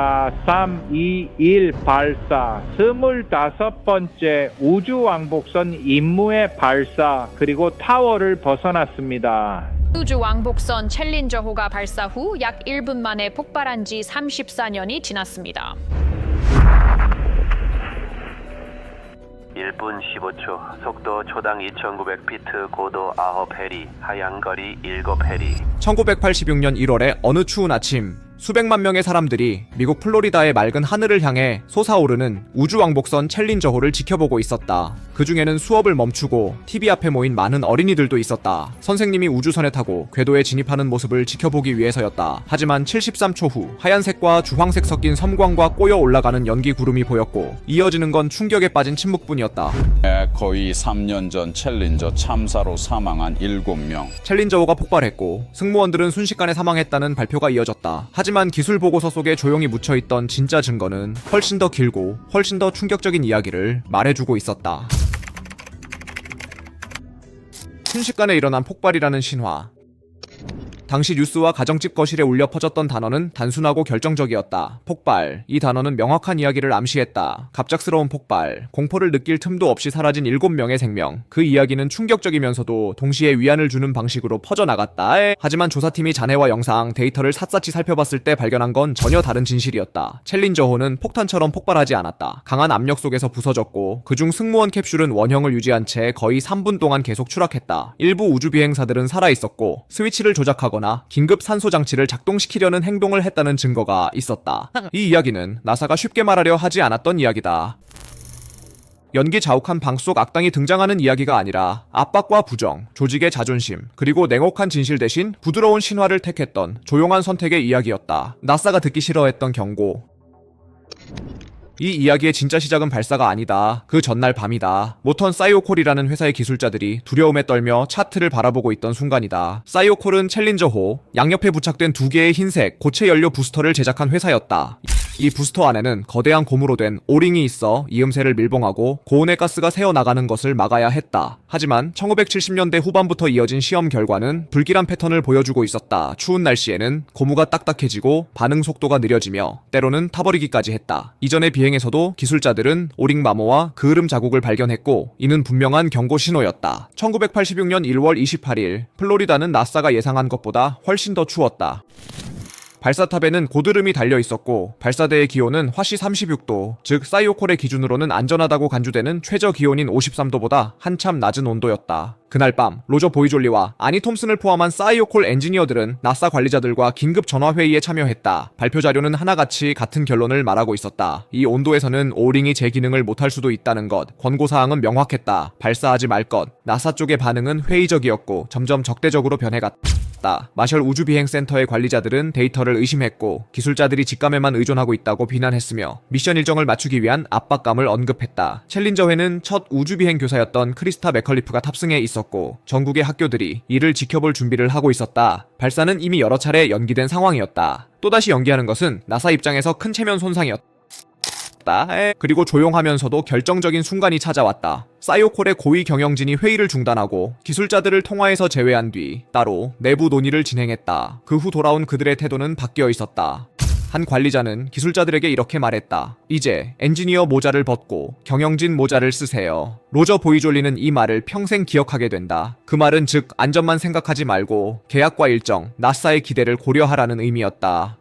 아, 3, 2, 1 발사 25번째 우주 왕복선 임무의 발사 그리고 타워를 벗어났습니다. 우주 왕복선 챌린저호가 발사 후 약 1분 만에 폭발한 지 34년이 지났습니다. 1분 15초, 속도 초당 2,900피트, 고도 9해리, 하향거리 7해리. 1986년 1월의 어느 추운 아침 수백만 명의 사람들이 미국 플로리다의 맑은 하늘을 향해 솟아오르는 우주왕복선 챌린저호를 지켜보고 있었다. 그 중에는 수업을 멈추고 TV 앞에 모인 많은 어린이들도 있었다. 선생님이 우주선에 타고 궤도에 진입하는 모습을 지켜보기 위해서였다. 하지만 73초 후 하얀색과 주황색 섞인 섬광과 꼬여 올라가는 연기 구름이 보였고 이어지는 건 충격에 빠진 침묵뿐이었다. 에, 거의 3년 전 챌린저 참사로 사망한 7명. 챌린저호가 폭발했고 승무원들은 순식간에 사망했다는 발표가 이어졌다. 하지만 기술 보고서 속에 조용히 묻혀있던 진짜 증거는 훨씬 더 길고 훨씬 더 충격적인 이야기를 말해주고 있었다. 순식간에 일어난 폭발이라는 신화. 당시 뉴스와 가정집 거실에 울려 퍼졌던 단어는 단순하고 결정적이었다. 폭발. 이 단어는 명확한 이야기를 암시했다. 갑작스러운 폭발. 공포를 느낄 틈도 없이 사라진 7명의 생명. 그 이야기는 충격적이면서도 동시에 위안을 주는 방식으로 퍼져나갔다. 에. 하지만 조사팀이 잔해와 영상, 데이터를 샅샅이 살펴봤을 때 발견한 건 전혀 다른 진실이었다. 챌린저호는 폭탄처럼 폭발하지 않았다. 강한 압력 속에서 부서졌고 그중 승무원 캡슐은 원형을 유지한 채 거의 3분 동안 계속 추락했다. 일부 우주 비행사들은 살아 있었고 스위치를 조작하거나 긴급 산소 장치를 작동시키려는 행동을 했다는 증거가 있었다. 이 이야기는 나사가 쉽게 말하려 하지 않았던 이야기다. 연기 자욱한 방 속 악당이 등장하는 이야기가 아니라 압박과 부정, 조직의 자존심, 그리고 냉혹한 진실 대신 부드러운 신화를 택했던 조용한 선택의 이야기였다. 나사가 듣기 싫어했던 경고. 이 이야기의 진짜 시작은 발사가 아니다. 그 전날 밤이다. 모턴 사이오콜이라는 회사의 기술자들이 두려움에 떨며 차트를 바라보고 있던 순간이다. 사이오콜은 챌린저호, 양옆에 부착된 두 개의 흰색 고체 연료 부스터를 제작한 회사였다. 이 부스터 안에는 거대한 고무로 된 오링이 있어 이음새를 밀봉하고 고온의 가스가 새어나가는 것을 막아야 했다. 하지만 1970년대 후반부터 이어진 시험 결과는 불길한 패턴을 보여주고 있었다. 추운 날씨에는 고무가 딱딱해지고 반응 속도가 느려지며 때로는 타버리기까지 했다. 이전의 비행에서도 기술자들은 오링 마모와 그을음 자국을 발견했고 이는 분명한 경고 신호였다. 1986년 1월 28일 플로리다는 나사가 예상한 것보다 훨씬 더 추웠다. 발사탑에는 고드름이 달려 있었고 발사대의 기온은 화씨 36도, 즉 사이오콜의 기준으로는 안전하다고 간주되는 최저 기온인 53도보다 한참 낮은 온도였다. 그날 밤 로저 보이졸리와 아니 톰슨을 포함한 사이오콜 엔지니어들은 나사 관리자들과 긴급 전화 회의에 참여했다. 발표 자료는 하나같이 같은 결론을 말하고 있었다. 이 온도에서는 오링이 제 기능을 못할 수도 있다는 것. 권고 사항은 명확했다. 발사하지 말 것. 나사 쪽의 반응은 회의적이었고 점점 적대적으로 변해갔다. 있다. 마셜 우주비행센터의 관리자들은 데이터를 의심했고 기술자들이 직감에만 의존하고 있다고 비난했으며 미션 일정을 맞추기 위한 압박감을 언급했다. 챌린저회는 첫 우주비행 교사였던 크리스타 맥컬리프가 탑승해 있었고 전국의 학교들이 이를 지켜볼 준비를 하고 있었다. 발사는 이미 여러 차례 연기된 상황이었다. 또다시 연기하는 것은 나사 입장에서 큰 체면 손상이었다. 에. 그리고 조용하면서도 결정적인 순간이 찾아왔다. 사이오콜의 고위 경영진이 회의를 중단하고 기술자들을 통화에서 제외한 뒤 따로 내부 논의를 진행했다. 그 후 돌아온 그들의 태도는 바뀌어 있었다. 한 관리자는 기술자들에게 이렇게 말했다. 이제 엔지니어 모자를 벗고 경영진 모자를 쓰세요. 로저 보이졸리는 이 말을 평생 기억하게 된다. 그 말은 즉 안전만 생각하지 말고 계약과 일정, 나사의 기대를 고려하라는 의미였다.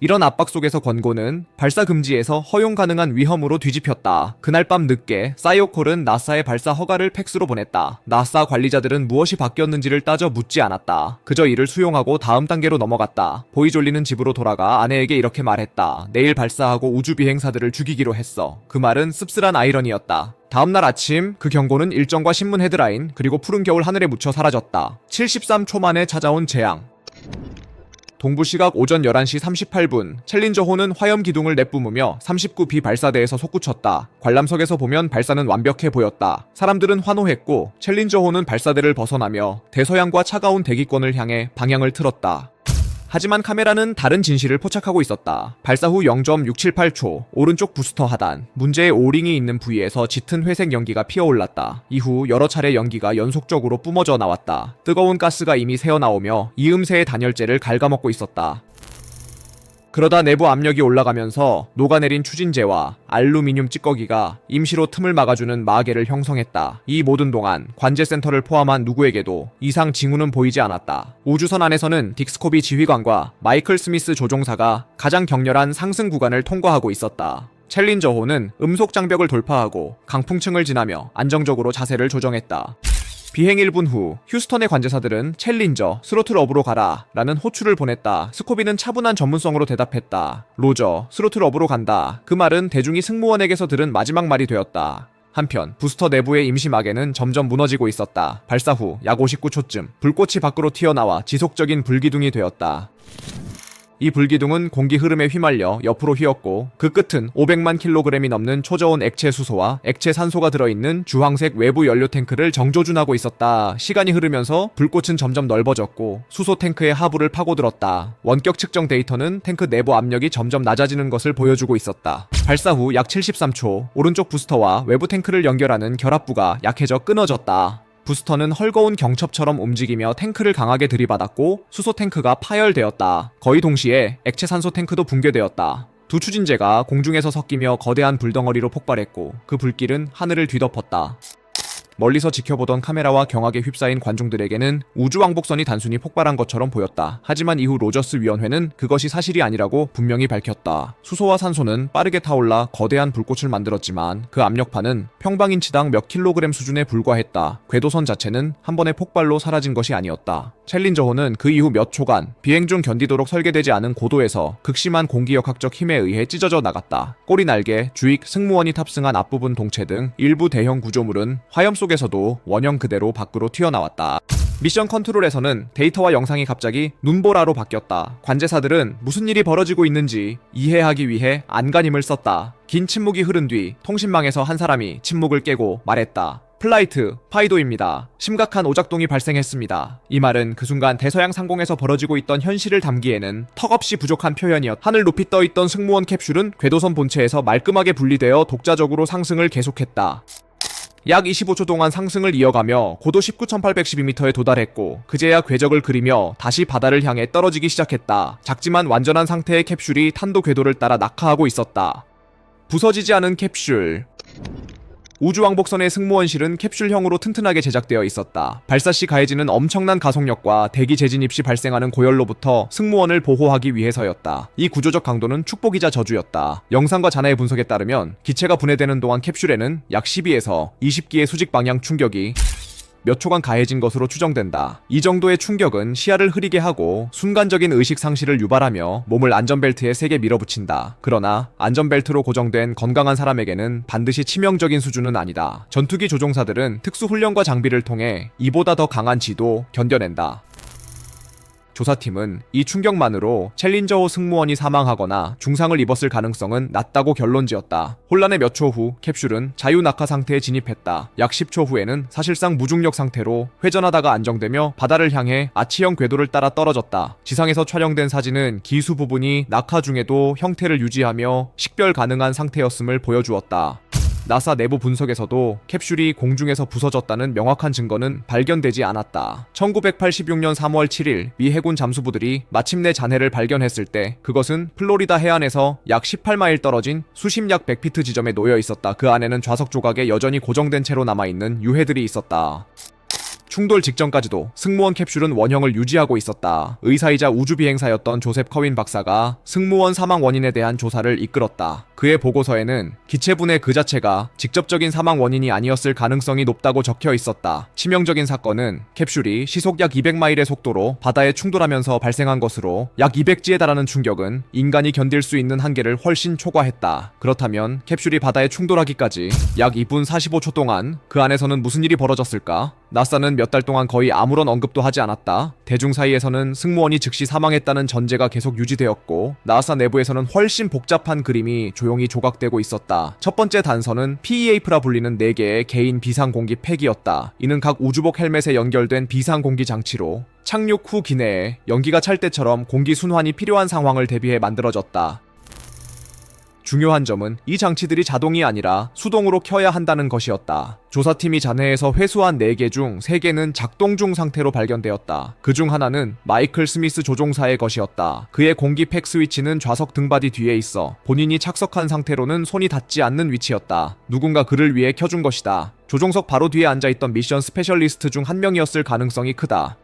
이런 압박 속에서 권고는 발사 금지에서 허용 가능한 위험으로 뒤집혔다. 그날 밤 늦게 사이오콜은 나사의 발사 허가를 팩스로 보냈다. 나사 관리자들은 무엇이 바뀌었는지를 따져 묻지 않았다. 그저 이를 수용하고 다음 단계로 넘어갔다. 보이졸리는 집으로 돌아가 아내에게 이렇게 말했다. 내일 발사하고 우주 비행사들을 죽이기로 했어. 그 말은 씁쓸한 아이러니였다. 다음날 아침 그 경고는 일정과 신문 헤드라인 그리고 푸른 겨울 하늘에 묻혀 사라졌다. 73초 만에 찾아온 재앙. 동부 시각 오전 11시 38분 챌린저호는 화염 기둥을 내뿜으며 39B 발사대에서 솟구쳤다. 관람석에서 보면 발사는 완벽해 보였다. 사람들은 환호했고 챌린저호는 발사대를 벗어나며 대서양과 차가운 대기권을 향해 방향을 틀었다. 하지만 카메라는 다른 진실을 포착하고 있었다. 발사 후 0.678초 오른쪽 부스터 하단 문제의 오링이 있는 부위에서 짙은 회색 연기가 피어올랐다. 이후 여러 차례 연기가 연속적으로 뿜어져 나왔다. 뜨거운 가스가 이미 새어나오며 이음새의 단열재를 갉아먹고 있었다. 그러다 내부 압력이 올라가면서 녹아내린 추진제와 알루미늄 찌꺼기가 임시로 틈을 막아주는 마개를 형성했다. 이 모든 동안 관제센터를 포함한 누구에게도 이상 징후는 보이지 않았다. 우주선 안에서는 딕스코비 지휘관과 마이클 스미스 조종사가 가장 격렬한 상승 구간을 통과하고 있었다. 챌린저호는 음속 장벽을 돌파하고 강풍층을 지나며 안정적으로 자세를 조정했다. 비행 1분 후 휴스턴의 관제사들은 챌린저 스로틀 업으로 가라 라는 호출을 보냈다. 스코비는 차분한 전문성으로 대답했다. 로저 스로틀 업으로 간다. 그 말은 대중이 승무원에게서 들은 마지막 말이 되었다. 한편 부스터 내부의 임시 마개는 점점 무너지고 있었다. 발사 후 약 59초쯤 불꽃이 밖으로 튀어나와 지속적인 불기둥이 되었다. 이 불기둥은 공기 흐름에 휘말려 옆으로 휘었고 그 끝은 500만 킬로그램이 넘는 초저온 액체 수소와 액체 산소가 들어있는 주황색 외부 연료 탱크를 정조준하고 있었다. 시간이 흐르면서 불꽃은 점점 넓어졌고 수소 탱크의 하부를 파고들었다. 원격 측정 데이터는 탱크 내부 압력이 점점 낮아지는 것을 보여주고 있었다. 발사 후 약 73초 오른쪽 부스터와 외부 탱크를 연결하는 결합부가 약해져 끊어졌다. 부스터는 헐거운 경첩처럼 움직이며 탱크를 강하게 들이받았고 수소 탱크가 파열되었다. 거의 동시에 액체 산소 탱크도 붕괴되었다. 두 추진제가 공중에서 섞이며 거대한 불덩어리로 폭발했고 그 불길은 하늘을 뒤덮었다. 멀리서 지켜보던 카메라와 경악에 휩싸인 관중들에게는 우주 왕복선이 단순히 폭발한 것처럼 보였다. 하지만 이후 로저스 위원회는 그것이 사실이 아니라고 분명히 밝혔다. 수소와 산소는 빠르게 타올라 거대한 불꽃을 만들었지만 그 압력파는 평방인치당 몇 킬로그램 수준에 불과했다. 궤도선 자체는 한 번의 폭발로 사라진 것이 아니었다. 챌린저호는 그 이후 몇 초간 비행 중 견디도록 설계되지 않은 고도에서 극심한 공기역학적 힘에 의해 찢어져 나갔다. 꼬리 날개, 주익, 승무원이 탑승한 앞부분 동체 등 일부 대형 구조물은 화염 속 에서도 원형 그대로 밖으로 튀어나왔다. 미션 컨트롤에서는 데이터와 영상이 갑자기 눈보라로 바뀌었다. 관제사들은 무슨 일이 벌어지고 있는지 이해하기 위해 안간힘을 썼다. 긴 침묵이 흐른 뒤 통신망에서 한 사람이 침묵을 깨고 말했다. 플라이트 파이도입니다. 심각한 오작동이 발생했습니다. 이 말은 그 순간 대서양 상공에서 벌어지고 있던 현실을 담기에는 턱없이 부족한 표현이었. 하늘 높이 떠 있던 승무원 캡슐은 궤도선 본체에서 말끔하게 분리되어 독자적으로 상승을 계속했다. 약 25초 동안 상승을 이어가며 고도 19,812m에 도달했고 그제야 궤적을 그리며 다시 바다를 향해 떨어지기 시작했다. 작지만 완전한 상태의 캡슐이 탄도 궤도를 따라 낙하하고 있었다. 부서지지 않은 캡슐. 우주왕복선의 승무원실은 캡슐형으로 튼튼하게 제작되어 있었다. 발사 시 가해지는 엄청난 가속력과 대기 재진입 시 발생하는 고열로부터 승무원을 보호하기 위해서였다. 이 구조적 강도는 축복이자 저주였다. 영상과 잔해의 분석에 따르면 기체가 분해되는 동안 캡슐에는 약 12에서 20기의 수직 방향 충격이 몇 초간 가해진 것으로 추정된다. 이 정도의 충격은 시야를 흐리게 하고 순간적인 의식 상실을 유발하며 몸을 안전벨트에 세게 밀어붙인다. 그러나 안전벨트로 고정된 건강한 사람에게는 반드시 치명적인 수준은 아니다. 전투기 조종사들은 특수 훈련과 장비를 통해 이보다 더 강한 지도 견뎌낸다. 조사팀은 이 충격만으로 챌린저호 승무원이 사망하거나 중상을 입었을 가능성은 낮다고 결론 지었다. 혼란의 몇 초 후 캡슐은 자유 낙하 상태에 진입했다. 약 10초 후에는 사실상 무중력 상태로 회전하다가 안정되며 바다를 향해 아치형 궤도를 따라 떨어졌다. 지상에서 촬영된 사진은 기수 부분이 낙하 중에도 형태를 유지하며 식별 가능한 상태였음을 보여주었다. 나사 내부 분석에서도 캡슐이 공중에서 부서졌다는 명확한 증거는 발견되지 않았다. 1986년 3월 7일 미 해군 잠수부들이 마침내 잔해를 발견했을 때 그것은 플로리다 해안에서 약 18마일 떨어진 수심 약 100피트 지점에 놓여 있었다. 그 안에는 좌석 조각에 여전히 고정된 채로 남아있는 유해들이 있었다. 충돌 직전까지도 승무원 캡슐은 원형을 유지하고 있었다. 의사이자 우주비행사였던 조셉 커윈 박사가 승무원 사망 원인에 대한 조사를 이끌었다. 그의 보고서에는 기체분해 그 자체가 직접적인 사망 원인이 아니었을 가능성이 높다고 적혀 있었다. 치명적인 사건은 캡슐이 시속 약 200마일의 속도로 바다에 충돌하면서 발생한 것으로 약 200G에 달하는 충격은 인간이 견딜 수 있는 한계를 훨씬 초과했다. 그렇다면 캡슐이 바다에 충돌하기까지 약 2분 45초 동안 그 안에서는 무슨 일이 벌어졌을까? 나사는 몇 달 동안 거의 아무런 언급도 하지 않았다. 대중 사이에서는 승무원이 즉시 사망했다는 전제가 계속 유지되었고 나사 내부에서는 훨씬 복잡한 그림이 조용히 조각되고 있었다. 첫 번째 단서는 PEA프라 불리는 4개의 개인 비상공기 팩이었다. 이는 각 우주복 헬멧에 연결된 비상공기 장치로 착륙 후 기내에 연기가 찰 때처럼 공기 순환이 필요한 상황을 대비해 만들어졌다. 중요한 점은 이 장치들이 자동이 아니라 수동으로 켜야 한다는 것이었다. 조사팀이 잔해에서 회수한 4개 중 3개는 작동 중 상태로 발견되었다. 그 중 하나는 마이클 스미스 조종사의 것이었다. 그의 공기팩 스위치는 좌석 등받이 뒤에 있어 본인이 착석한 상태로는 손이 닿지 않는 위치였다. 누군가 그를 위해 켜준 것이다. 조종석 바로 뒤에 앉아있던 미션 스페셜리스트 중 한 명이었을 가능성이 크다.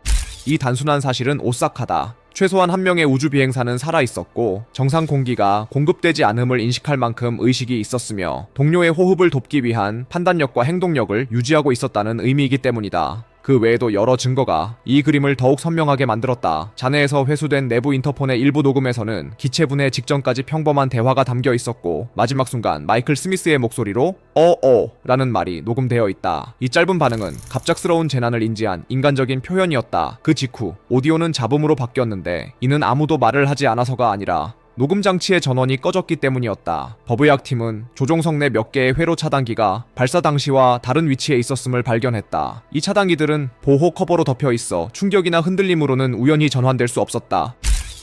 이 단순한 사실은 오싹하다. 최소한 한 명의 우주 비행사는 살아 있었고 정상 공기가 공급되지 않음을 인식할 만큼 의식이 있었으며 동료의 호흡을 돕기 위한 판단력과 행동력을 유지하고 있었다는 의미이기 때문이다. 그 외에도 여러 증거가 이 그림을 더욱 선명하게 만들었다. 잔해에서 회수된 내부 인터폰의 일부 녹음에서는 기체 분해 직전까지 평범한 대화가 담겨 있었고 마지막 순간 마이클 스미스의 목소리로 어어 라는 말이 녹음되어 있다. 이 짧은 반응은 갑작스러운 재난을 인지한 인간적인 표현이었다. 그 직후 오디오는 잡음으로 바뀌었는데 이는 아무도 말을 하지 않아서가 아니라 녹음 장치의 전원이 꺼졌기 때문이었다. 버브약 팀은 조종석 내 몇 개의 회로 차단기가 발사 당시와 다른 위치에 있었음을 발견했다. 이 차단기들은 보호 커버로 덮여 있어 충격이나 흔들림으로는 우연히 전환될 수 없었다.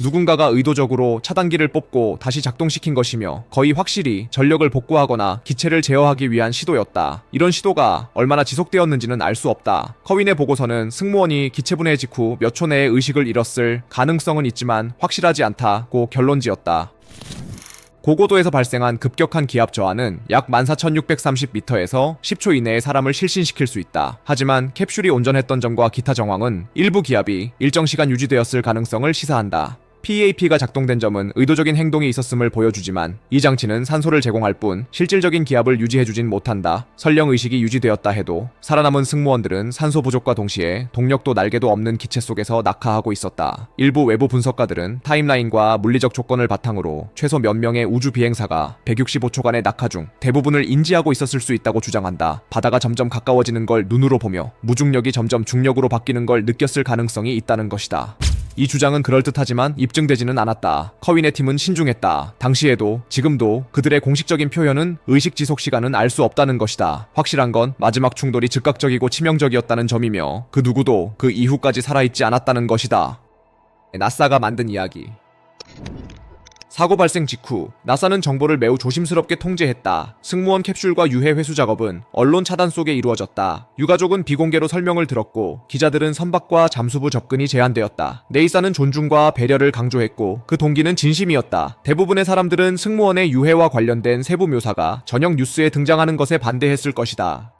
누군가가 의도적으로 차단기를 뽑고 다시 작동시킨 것이며 거의 확실히 전력을 복구하거나 기체를 제어하기 위한 시도였다. 이런 시도가 얼마나 지속되었는지는 알 수 없다. 커윈의 보고서는 승무원이 기체 분해 직후 몇 초 내에 의식을 잃었을 가능성은 있지만 확실하지 않다고 결론지었다. 고고도에서 발생한 급격한 기압 저하는 약 14,630m에서 10초 이내에 사람을 실신시킬 수 있다. 하지만 캡슐이 온전했던 점과 기타 정황은 일부 기압이 일정 시간 유지되었을 가능성을 시사한다. PAP가 작동된 점은 의도적인 행동이 있었음을 보여주지만 이 장치는 산소를 제공할 뿐 실질적인 기압을 유지해주진 못한다. 설령 의식이 유지되었다 해도 살아남은 승무원들은 산소 부족과 동시에 동력도 날개도 없는 기체 속에서 낙하하고 있었다. 일부 외부 분석가들은 타임라인과 물리적 조건을 바탕으로 최소 몇 명의 우주 비행사가 165초간의 낙하 중 대부분을 인지하고 있었을 수 있다고 주장한다. 바다가 점점 가까워지는 걸 눈으로 보며 무중력이 점점 중력으로 바뀌는 걸 느꼈을 가능성이 있다는 것이다. 이 주장은 그럴듯하지만 입증되지는 않았다. 커윈의 팀은 신중했다. 당시에도 지금도 그들의 공식적인 표현은 의식 지속 시간은 알 수 없다는 것이다. 확실한 건 마지막 충돌이 즉각적이고 치명적이었다는 점이며 그 누구도 그 이후까지 살아있지 않았다는 것이다. 나사가 만든 이야기. 사고 발생 직후 나사는 정보를 매우 조심스럽게 통제했다. 승무원 캡슐과 유해 회수 작업은 언론 차단 속에 이루어졌다. 유가족은 비공개로 설명을 들었고 기자들은 선박과 잠수부 접근이 제한되었다. 네이사는 존중과 배려를 강조했고 그 동기는 진심이었다. 대부분의 사람들은 승무원의 유해와 관련된 세부 묘사가 저녁 뉴스에 등장하는 것에 반대했을 것이다.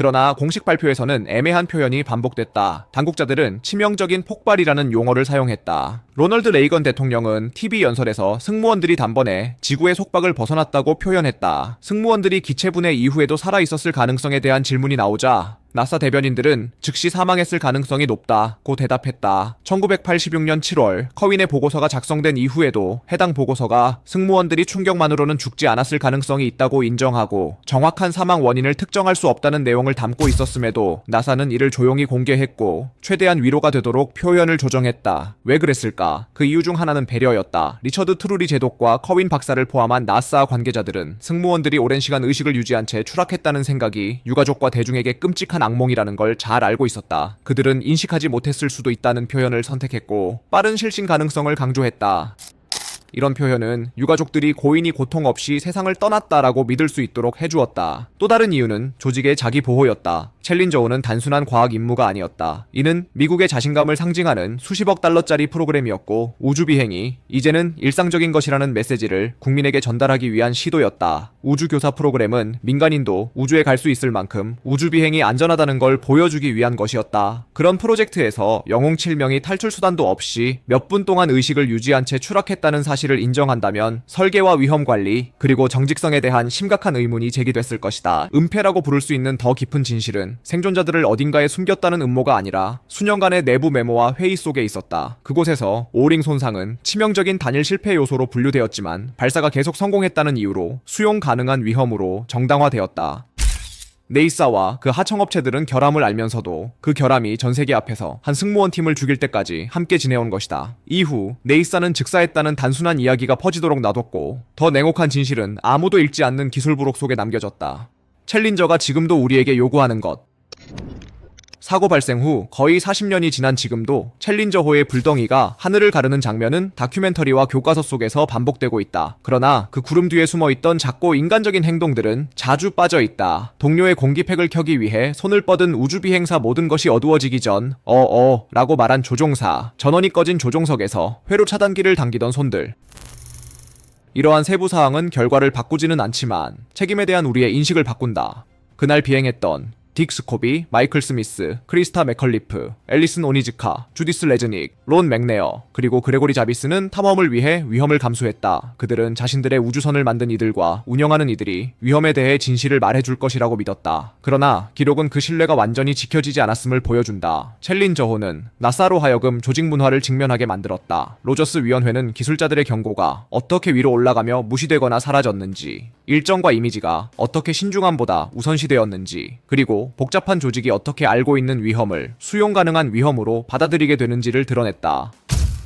그러나 공식 발표에서는 애매한 표현이 반복됐다. 당국자들은 치명적인 폭발이라는 용어를 사용했다. 로널드 레이건 대통령은 TV 연설에서 승무원들이 단번에 지구의 속박을 벗어났다고 표현했다. 승무원들이 기체 분해 이후에도 살아 있었을 가능성에 대한 질문이 나오자 나사 대변인들은 즉시 사망했을 가능성이 높다고 대답했다. 1986년 7월 커윈의 보고서가 작성된 이후에도 해당 보고서가 승무원들이 충격만으로는 죽지 않았을 가능성이 있다고 인정하고 정확한 사망 원인을 특정할 수 없다는 내용을 담고 있었음에도 나사는 이를 조용히 공개했고 최대한 위로가 되도록 표현을 조정했다. 왜 그랬을까? 그 이유 중 하나는 배려였다. 리처드 트루리 제독과 커윈 박사를 포함한 나사 관계자들은 승무원들이 오랜 시간 의식을 유지한 채 추락했다는 생각이 유가족과 대중에게 끔찍한 악몽이라는 걸 잘 알고 있었다. 그들은 인식하지 못했을 수도 있다는 표현을 선택했고 빠른 실신 가능성을 강조했다. 이런 표현은 유가족들이 고인이 고통 없이 세상을 떠났다라고 믿을 수 있도록 해주었다. 또 다른 이유는 조직의 자기 보호였다. 챌린저호는 단순한 과학 임무가 아니었다. 이는 미국의 자신감을 상징하는 수십억 달러짜리 프로그램이었고 우주 비행이 이제는 일상적인 것이라는 메시지를 국민에게 전달하기 위한 시도였다. 우주 교사 프로그램은 민간인도 우주에 갈 수 있을 만큼 우주 비행이 안전하다는 걸 보여주기 위한 것이었다. 그런 프로젝트에서 영웅 7명이 탈출 수단도 없이 몇 분 동안 의식을 유지한 채 추락했다는 사실을 인정한다면 설계와 위험 관리 그리고 정직성에 대한 심각한 의문이 제기됐을 것이다. 은폐라고 부를 수 있는 더 깊은 진실은 생존자들을 어딘가에 숨겼다는 음모가 아니라 수년간의 내부 메모와 회의 속에 있었다. 그곳에서 오링 손상은 치명적인 단일 실패 요소로 분류되었지만 발사가 계속 성공했다는 이유로 수용 가능한 위험으로 정당화되었다. 네이사와 그 하청업체들은 결함을 알면서도 그 결함이 전 세계 앞에서 한 승무원 팀을 죽일 때까지 함께 지내온 것이다. 이후 네이사는 즉사했다는 단순한 이야기가 퍼지도록 놔뒀고 더 냉혹한 진실은 아무도 읽지 않는 기술 부록 속에 남겨졌다. 챌린저가 지금도 우리에게 요구하는 것. 사고 발생 후 거의 40년이 지난 지금도 챌린저호의 불덩이가 하늘을 가르는 장면은 다큐멘터리와 교과서 속에서 반복되고 있다. 그러나 그 구름 뒤에 숨어 있던 작고 인간적인 행동들은 자주 빠져 있다. 동료의 공기팩을 켜기 위해 손을 뻗은 우주 비행사 모든 것이 어두워지기 전 어어 라고 말한 조종사. 전원이 꺼진 조종석에서 회로 차단기를 당기던 손들. 이러한 세부 사항은 결과를 바꾸지는 않지만 책임에 대한 우리의 인식을 바꾼다. 그날 비행했던 딕 스코비, 마이클 스미스, 크리스타 맥컬리프, 앨리슨 오니즈카, 주디스 레즈닉, 론 맥네어, 그리고 그레고리 자비스는 탐험을 위해 위험을 감수했다. 그들은 자신들의 우주선을 만든 이들과 운영하는 이들이 위험에 대해 진실을 말해줄 것이라고 믿었다. 그러나 기록은 그 신뢰가 완전히 지켜지지 않았음을 보여준다. 챌린저호는 나사로 하여금 조직 문화를 직면하게 만들었다. 로저스 위원회는 기술자들의 경고가 어떻게 위로 올라가며 무시되거나 사라졌는지, 일정과 이미지가 어떻게 신중함보다 우선시되었는지, 그리고 복잡한 조직이 어떻게 알고 있는 위험을 수용 가능한 위험으로 받아들이게 되는지를 드러냈다.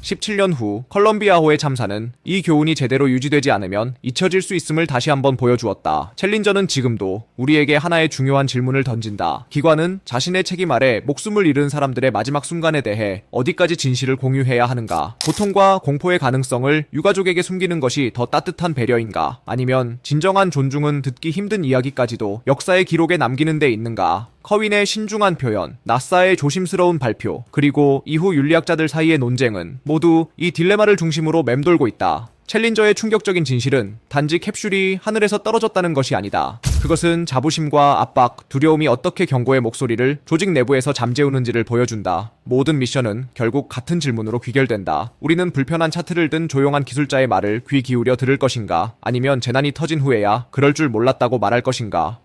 17년 후 컬럼비아호의 참사는 이 교훈이 제대로 유지되지 않으면 잊혀질 수 있음을 다시 한번 보여주었다. 챌린저는 지금도 우리에게 하나의 중요한 질문을 던진다. 기관은 자신의 책임 아래 목숨을 잃은 사람들의 마지막 순간에 대해 어디까지 진실을 공유해야 하는가? 고통과 공포의 가능성을 유가족에게 숨기는 것이 더 따뜻한 배려인가? 아니면 진정한 존중은 듣기 힘든 이야기까지도 역사의 기록에 남기는 데 있는가? 커윈의 신중한 표현, 나사의 조심스러운 발표, 그리고 이후 윤리학자들 사이의 논쟁은 모두 이 딜레마를 중심으로 맴돌고 있다. 챌린저의 충격적인 진실은 단지 캡슐이 하늘에서 떨어졌다는 것이 아니다. 그것은 자부심과 압박, 두려움이 어떻게 경고의 목소리를 조직 내부에서 잠재우는지를 보여준다. 모든 미션은 결국 같은 질문으로 귀결된다. 우리는 불편한 차트를 든 조용한 기술자의 말을 귀 기울여 들을 것인가? 아니면 재난이 터진 후에야 그럴 줄 몰랐다고 말할 것인가?